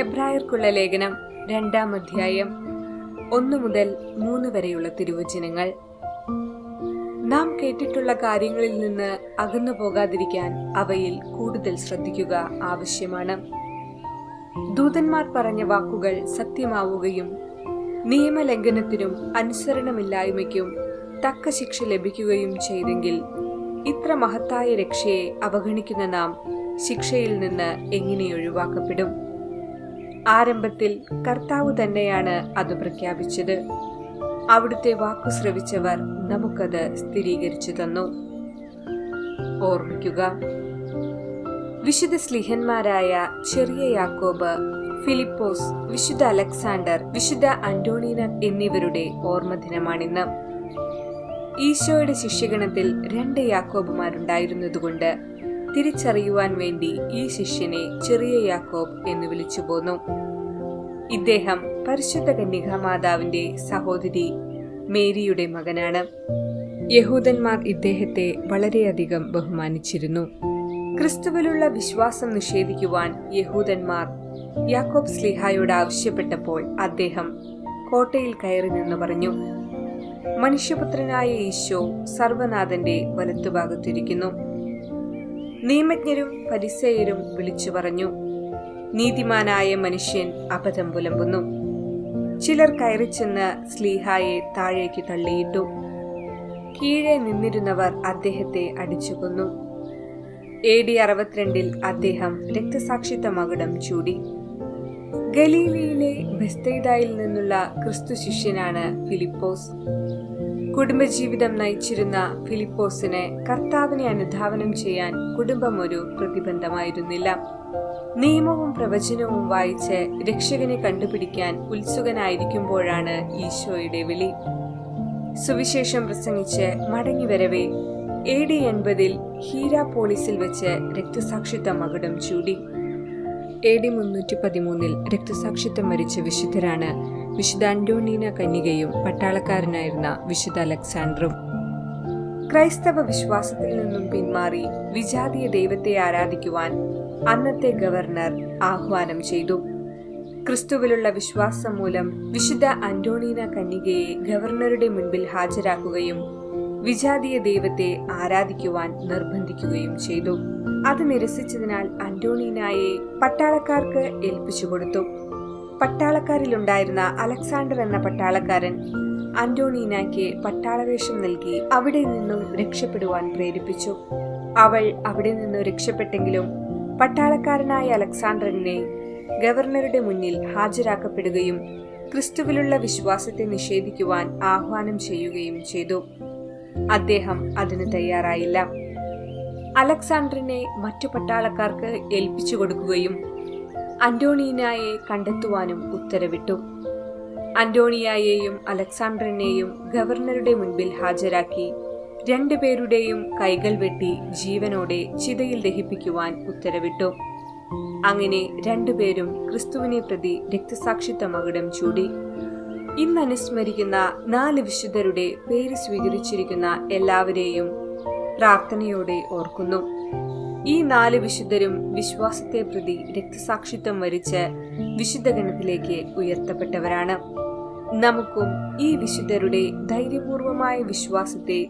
ഹെബ്രായർക്കുള്ള ലേഖനം രണ്ടാം അധ്യായം ഒന്നു മുതൽ മൂന്ന് വരെയുള്ള തിരുവചനങ്ങൾ. നാം കേട്ടിട്ടുള്ള കാര്യങ്ങളിൽ നിന്ന് അകന്നു പോകാതിരിക്കാൻ അവയിൽ കൂടുതൽ ശ്രദ്ധിക്കുക ആവശ്യമാണ്. ദൂതന്മാർ പറഞ്ഞ വാക്കുകൾ സത്യമാവുകയും നിയമലംഘനത്തിനും അനുസരണമില്ലായ്മയ്ക്കും തക്ക ശിക്ഷ ലഭിക്കുകയും ചെയ്തെങ്കിൽ ഇത്ര മഹത്തായ രക്ഷയെ അവഗണിക്കുന്ന നാം ശിക്ഷയിൽ നിന്ന് എങ്ങനെ ഒഴിവാക്കപ്പെടും? ആരംഭത്തിൽ കർത്താവ് തന്നെയാണ് അത് പ്രഖ്യാപിച്ചത്. അവിടുത്തെ വാക്കു ശ്രവിച്ചവർ നമുക്കത് സ്ഥിരീകരിച്ചു തന്നു. ഓർമ്മിക്കുക വിശുദ്ധ സ്ലിഹന്മാരായ ചെറിയ യാക്കോബ് ഫിലിപ്പോസ് വിശുദ്ധ അലക്സാണ്ടർ വിശുദ്ധ അന്റോണീന എന്നിവരുടെ ഓർമ്മ ദിനമാണിന്ന്. ഈശോയുടെ ശിഷ്യഗണത്തിൽ രണ്ട് യാക്കോബുമാരുണ്ടായിരുന്നതുകൊണ്ട് തിരിച്ചറിയുവാൻ വേണ്ടി ഈ ശിഷ്യനെ ചെറിയ യാക്കോബ് എന്ന് വിളിച്ചു പോന്നു. ഇദ്ദേഹം പരിശുദ്ധ കന്യക മാതാവിന്റെ സഹോദരി മേരിയുടെ മകനാണ്. യഹൂദന്മാർ ഇദ്ദേഹത്തെ വളരെയധികം ബഹുമാനിച്ചിരുന്നു. ക്രിസ്തുവിലുള്ള വിശ്വാസം നിഷേധിക്കുവാൻ യഹൂദന്മാർ യാക്കോബ് സ്ലിഹായോട് ആവശ്യപ്പെട്ടപ്പോൾ അദ്ദേഹം കോട്ടയിൽ കയറി നിന്ന് പറഞ്ഞു മനുഷ്യപുത്രനായ ഈശോ സർവനാഥന്റെ വലത്തുഭാഗത്തിരിക്കുന്നു. നിയമജ്ഞരും പരിസയരും വിളിച്ചു പറഞ്ഞു നീതിമാനായ മനുഷ്യൻ അബദ്ധം പുലമ്പുന്നു. ചിലർ കയറിച്ചെന്ന് സ്ലീഹായെ താഴേക്ക് തള്ളിയിട്ടു. കീഴെ നിന്നിരുന്നവർ അദ്ദേഹത്തെ അടിച്ചു കൊന്നു എ ഡി അറുപത്തിരണ്ടിൽ അദ്ദേഹം രക്തസാക്ഷിത്വ മകുടം ചൂടി. ഗലീലയിലെ ബെസ്തൈദായിൽ നിന്നുള്ള ക്രിസ്തു ശിഷ്യനാണ് ഫിലിപ്പോസ്. കുടുംബജീവിതം നയിച്ചിരുന്ന ഫിലിപ്പോസിന് കർത്താവിനെ അനുധാവനം ചെയ്യാൻ കുടുംബം ഒരു പ്രതിബന്ധമായിരുന്നില്ല. നിയമവും പ്രവചനവും വായിച്ച് രക്ഷകനെ കണ്ടുപിടിക്കാൻ ഉത്സുകനായിരിക്കുമ്പോഴാണ് ഈശോയുടെ വിളി. സുവിശേഷം പ്രസംഗിച്ച് മടങ്ങി വരവേ എ ഡി എൺപതിൽ ഹീരാപോളിസിൽ വെച്ച് രക്തസാക്ഷിത്വ മകുടം ചൂടി. എ ഡി മുന്നൂറ്റി പതിമൂന്നിൽ രക്തസാക്ഷിത്വം വരിച്ച വിശുദ്ധരാണ് വിശുദ്ധ അന്റോണീന കന്യകയും പട്ടാളക്കാരനായിരുന്ന വിശുദ്ധ അലക്സാണ്ടറും. ക്രൈസ്തവ വിശ്വാസത്തിൽ നിന്നും പിന്മാറി വിജാതീയ ദൈവത്തെ ആരാധിക്കുവാൻ അന്നത്തെ ഗവർണർ ആഹ്വാനം ചെയ്തു. ക്രിസ്തുവിലുള്ള വിശ്വാസം മൂലം വിശുദ്ധ അന്റോണീന കന്യകയെ ഗവർണറുടെ മുൻപിൽ ഹാജരാക്കുകയും വിജാതീയ ദൈവത്തെ ആരാധിക്കുവാൻ നിർബന്ധിക്കുകയും ചെയ്തു. അത് നിരസിച്ചതിനാൽ അന്റോണീനായെ പട്ടാളക്കാർക്ക് ഏൽപ്പിച്ചു കൊടുത്തു. പട്ടാളക്കാരിലുണ്ടായിരുന്ന അലക്സാണ്ടർ എന്ന പട്ടാളക്കാരൻ അന്റോണീനയ്ക്ക് പട്ടാളവേഷം നൽകി അവിടെ നിന്നും രക്ഷപ്പെടുവാൻ പ്രേരിപ്പിച്ചു. അവൾ അവിടെ നിന്നും രക്ഷപ്പെട്ടെങ്കിലും പട്ടാളക്കാരനായ അലക്സാണ്ടറിനെ ഗവർണറുടെ മുന്നിൽ ഹാജരാക്കപ്പെടുകയും ക്രിസ്തുവിലുള്ള വിശ്വാസത്തെ നിഷേധിക്കുവാൻ ആഹ്വാനം ചെയ്യുകയും ചെയ്തു. അദ്ദേഹം അതിന് തയ്യാറായില്ല. അലക്സാണ്ടറിനെ മറ്റു പട്ടാളക്കാർക്ക് ഏൽപ്പിച്ചു കൊടുക്കുകയും അന്റോണീനായെ കണ്ടെത്തുവാനും ഉത്തരവിട്ടു. അന്റോണിയായെയും അലക്സാണ്ടറിനെയും ഗവർണറുടെ മുൻപിൽ ഹാജരാക്കി രണ്ടുപേരുടെയും കൈകൾ വെട്ടി ജീവനോടെ ചിതയിൽ ദഹിപ്പിക്കുവാൻ ഉത്തരവിട്ടു. അങ്ങനെ രണ്ടുപേരും ക്രിസ്തുവിനെ പ്രതി രക്തസാക്ഷിത്വ മകുടം ചൂടി. ഇന്ന് അനുസ്മരിക്കുന്ന നാല് വിശുദ്ധരുടെ പേര് സ്വീകരിച്ചിരിക്കുന്ന എല്ലാവരെയും പ്രാർത്ഥനയോടെ ഓർക്കുന്നു. ഈ നാല് വിശുദ്ധരും വിശ്വാസത്തെ പ്രതി രക്തസാക്ഷിത്വം വരിച്ച് വിശുദ്ധഗണത്തിലേക്ക് ഉയർത്തപ്പെട്ടവരാണ്. നമുക്കും ഈ വിശുദ്ധരുടെ ധൈര്യപൂർവമായ വിശ്വാസത്തെ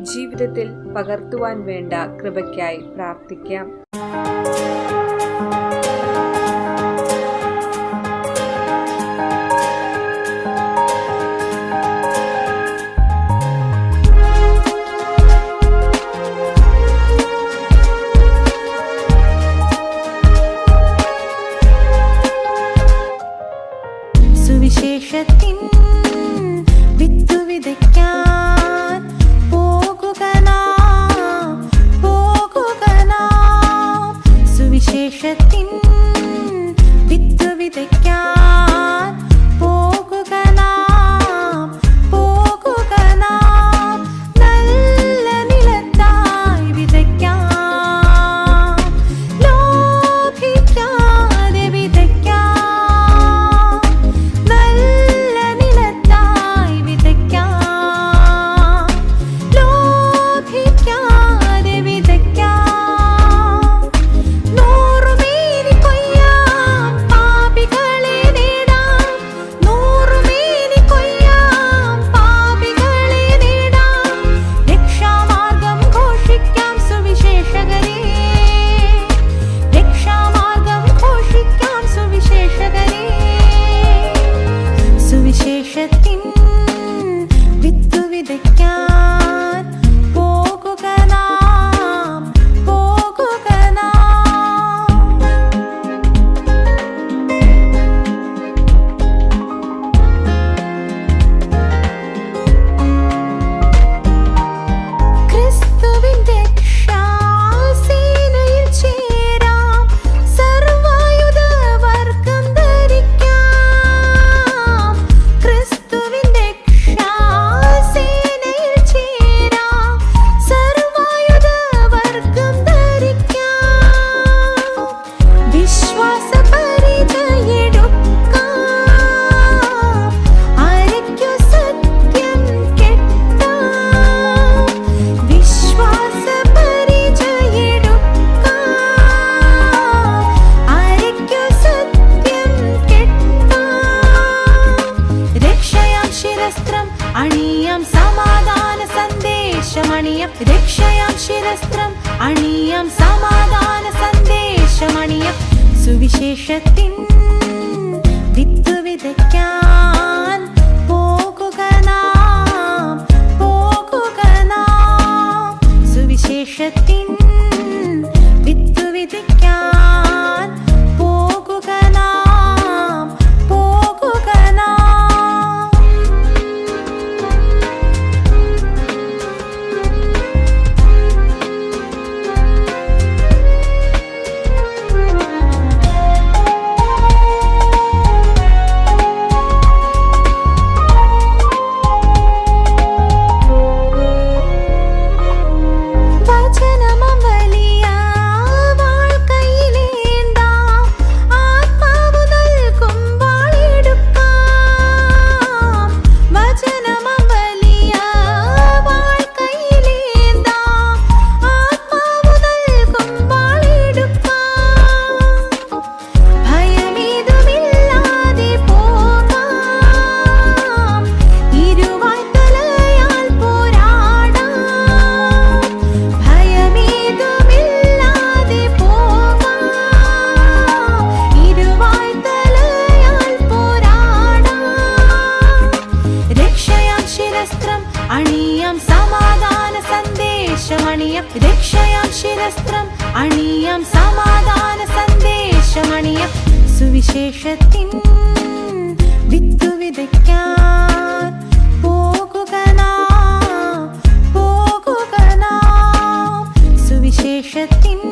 ജീവിതത്തിൽ പകർത്തുവാൻ വേണ്ട കൃപയ്ക്കായി പ്രാർത്ഥിക്കാം. വിശേഷത്തിൻ വിത്തു വിതയ്ക്കാം. സന്ദേശമണിയം രക്ഷയാം ശിരസ്ത്രം. അണിയാം സമാധാന സന്ദേശമണിയം. സുവിശേഷത്തിൻ വിത്തു വിതയ്ക്കാൻ പോകുക സുവിശേഷത്തിൻ